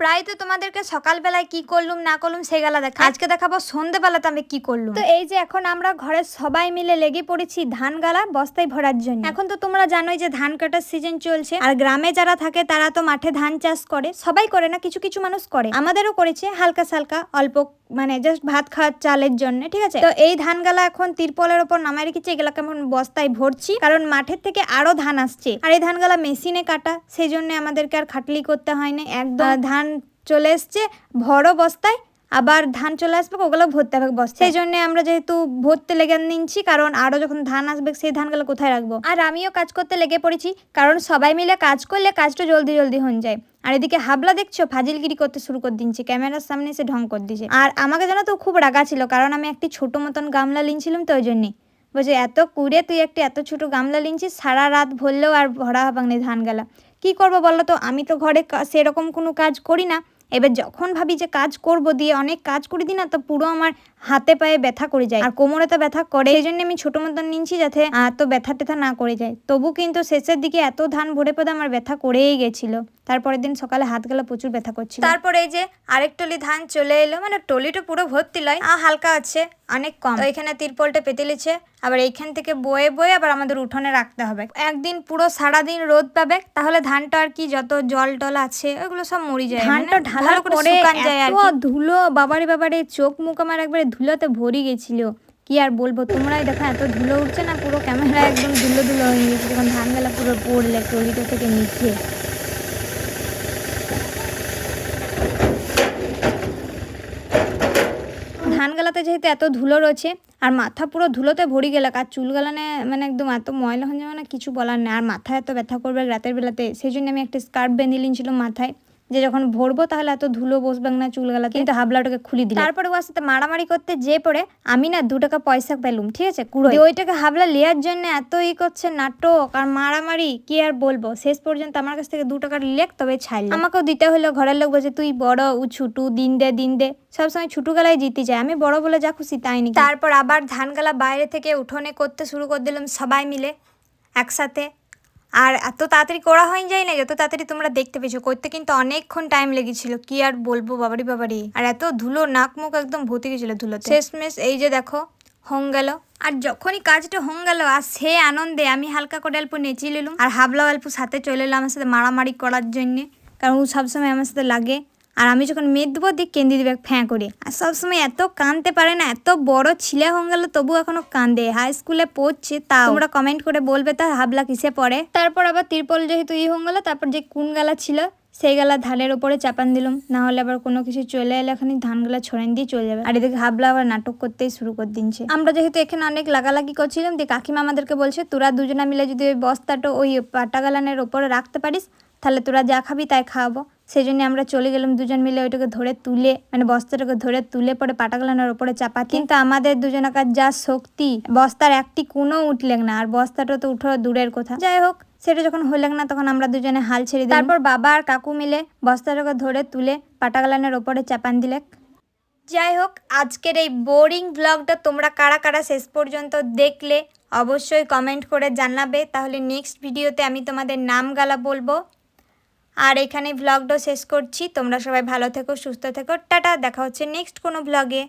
প্রায় তো তোমাদেরকে সকালবেলায় কি করলুম না করলুম সেগুলা দেখা। আজকে দেখাবো সন্ধেবেলাতে আমি কি করলুম। তো এই যে এখন আমরা ঘরের সবাই মিলে লেগে পড়েছি ধান গালা বস্তায় ভরার জন্য। এখন তো তোমরা জানোই যে ধান কাটার সিজন চলছে। আর গ্রামে যারা থাকে তারা তো মাঠে ধান চাষ করে। সবাই করে না কিছু কিছু মানুষ করে। আমাদেরও করেছে হালকা সালকা অল্প মানে জাস্ট ভাত খাওয়ার চালের জন্য ঠিক আছে? তো এই ধানগালা এখন তিরপলের ওপর নামাই রেখেছি এগুলাকে এখন বস্তায় ভরছি। কারণ মাঠের থেকে আরও ধান আসছে। আর এই ধানগালা মেশিনে কাটা সেই জন্য আমাদেরকে আর খাটলি করতে হয় না একদম ধান চলে এসছে ভরো বস্তায়, আবার ধান চলে আসবে, ওগুলো ভরতে হবে বস্তা সেই জন্য আমরা যেহেতু ভরতে লেগে নিচ্ছি, কারণ আরও যখন ধান আসবে, সেই ধানগুলো কোথায় রাখব? আর আমিও কাজ করতে লেগে পড়েছি, কারণ সবাই মিলে কাজ করলে কাজটা জলদি জলদি হয়ে যায়। আর এদিকে হাবলা দেখছ? ফাজিলগিরি করতে শুরু করে দিচ্ছে ক্যামেরার সামনে এসে ঢং করে দিচ্ছে আর আমাকে জানো তো খুব রাগা ছিল, কারণ আমি একটি ছোট মতন গামলা লিনছিলাম তো ওই জন্যে। বলছে, এত কুড়ে তুই একটি এত ছোট গামলা লিনছিস, সারা রাত ভরলেও আর ভরা হবাং নেই ধান গেলা কি করব বলো তো? আমি তো ঘরে সেরকম কোনো কাজ করি না। এবার যখন ভাবি যে কাজ করব, দিয়ে অনেক কাজ করে দিই না তো পুরো আমার হাতে পায়ে ব্যথা করে যায়। আর কোমরে তো ব্যথা করে। এই জন্য আমি ছোট মতন নিচ্ছি যাতে এত ব্যথা টেথা না করে যায়। তবু কিন্তু শেষের দিকে এত ধান ভরে পদে আমার ব্যথা করেই গেছিল। তারপরের দিন সকালে হাত গেলা প্রচুর ব্যথা করছিল। তারপরে এই যে আরেক টলি ধান চলে এলো মানে টলিটা পুরো ভর্তি লয়। আ হালকা আছে অনেক কম। তো এখানে তিরপলটা পেতে লিছে। আবার এইখান থেকে বয়ে বয়ে আবার আমাদের উঠোনে রাখতে হবে। একদিন পুরো সারাদিন রোদ পাবে তাহলে ধানটা আর কি যত জল টল আছে ওগুলো সব মরি যায়। ধানটা ঢালার পরে যায় আর ধুলো বাবারে বাবারে চোখ মুখ আমার একবারে ধুলোতে ভরি গেছিল। কি আর বলব? তোমরাই দেখো, এত ধুলো উঠছে না, পুরো ক্যামেরা একদম ধুলো ধুলো হয়ে গেছে। যখন ধানগুলা পুরো পড়লে টলিটা থেকে নিচে। ধানগালাতে যেহেতু এত ধুলো রয়েছে, আর মাথা পুরো ধুলোতে ভরি গেল, আর চুলগালানে মানে একদম এত ময়লা হয়ে যাবে না, কিছু বলার নেই। আর মাথায় এত ব্যথা করবে রাতের বেলাতে। সেই জন্য আমি একটা স্কার্ফ বেঁধে নিয়েছিল মাথায়। যে যখন ভরবো তাহলে এত ধুলো বসবে না চুল চুলগালা কিন্তু হাবলাটাকে খুলে দিই তারপরে ওর সাথে মারামারি করতে যে পড়ে আমি না দু টাকা পয়সা পেলুম ঠিক আছে? কুড়ো ওইটাকে হাবলা লেয়ার জন্য এত ই করছে নাটক আর মারামারি কি আর বলব? শেষ পর্যন্ত আমার কাছ থেকে দু টাকার লেখ তবে ছাড়ল আমাকেও দিতে হলো ঘরের লোক বলছে তুই বড় উ ছুটু দিন দে দিন দে। সবসময় ছুটু গেলায় জিতে যায় আমি বড় বলে যা খুশি তাই নি তারপর আবার ধান গালা বাইরে থেকে উঠোনে করতে শুরু করে দিলাম সবাই মিলে একসাথে। আর এত তাড়াতাড়ি করা হয়ে যায় না, যত তাড়াতাড়ি তোমরা দেখতে পেয়েছ। করতে কিন্তু অনেকক্ষণ টাইম লেগেছিল। কি আর বলব, বাবারি বাবারি। আর এত ধুলো, নাক মুখ একদম ভর্তি গেছিল ধুলো শেষমেশ এই যে দেখো, হং গেল। আর যখনই কাজটা হং গেল, আর সে আনন্দে আমি হালকা করে অল্প নেচে নিলাম। আর হাবলা অল্প সাথে চলে এলো আমার সাথে মারামারি করার জন্যে। কারণ ও সবসময় আমার সাথে লাগে। আর আমি যখন মেদ দেবো, দিয়ে কেন্দি দিবে ফ্যাঁ করে। আর সবসময় এত কাঁদতে পারে না, এত বড় ছিলে হয়ে গেল, তবু এখনও কাঁদে হাই স্কুলে পড়ছে তা তোমরা কমেন্ট করে বলবে তা হাবলা কিসে পড়ে। তারপর আবার তিরপল যেহেতু ই হয়ে গেলো, তারপর যে কোন গালা ছিল, সেই গালা ধানের উপরে চাপান দিলাম। না হলে আবার কোনো কিছু চলে এলে এখানে ধানগুলা ছড়ান দিয়ে চলে যাবে। আর এদিকে হাবলা আবার নাটক করতেই শুরু করে দিনছে। আমরা যেহেতু এখানে অনেক লাগালাগি করছিলাম, দিয়ে কাকিমা আমাদেরকে বলছে, তোরা দুজনা মিলে যদি ওই বস্তাটা, ওই পাটা গালানের ওপরে রাখতে পারিস, তাহলে তোরা যা খাবি তাই খাওয়াবো। সেই জন্য আমরা চলে গেলাম দুজন মিলে ওইটাকে ধরে তুলে মানে বস্তাটাকে ধরে তুলে পরে পাটাগলানোর ওপরে চাপা কিন্তু আমাদের দুজনাকার যা শক্তি, বস্তার একটি কোনো উঠলেন না, আর বস্তাটা তো উঠো দূরের কথা। যাই হোক, সেটা যখন হলেন না তখন আমরা দুজনে হাল ছেড়ে দিই তারপর বাবা আর কাকু মিলে বস্তাটাকে ধরে তুলে পাটাগলানের ওপরে চাপান দিলে যাই হোক, আজকের এই বোরিং ব্লগটা তোমরা কারা কারা শেষ পর্যন্ত দেখলে অবশ্যই কমেন্ট করে জানাবে। তাহলে নেক্সট ভিডিওতে আমি তোমাদের নাম গালা বলব। আর এখানে ব্লগটাও শেষ করছি। তোমরা সবাই ভালো থেকো, সুস্থ থেকো। টাটা, দেখা হচ্ছে নেক্সট কোনো ব্লগে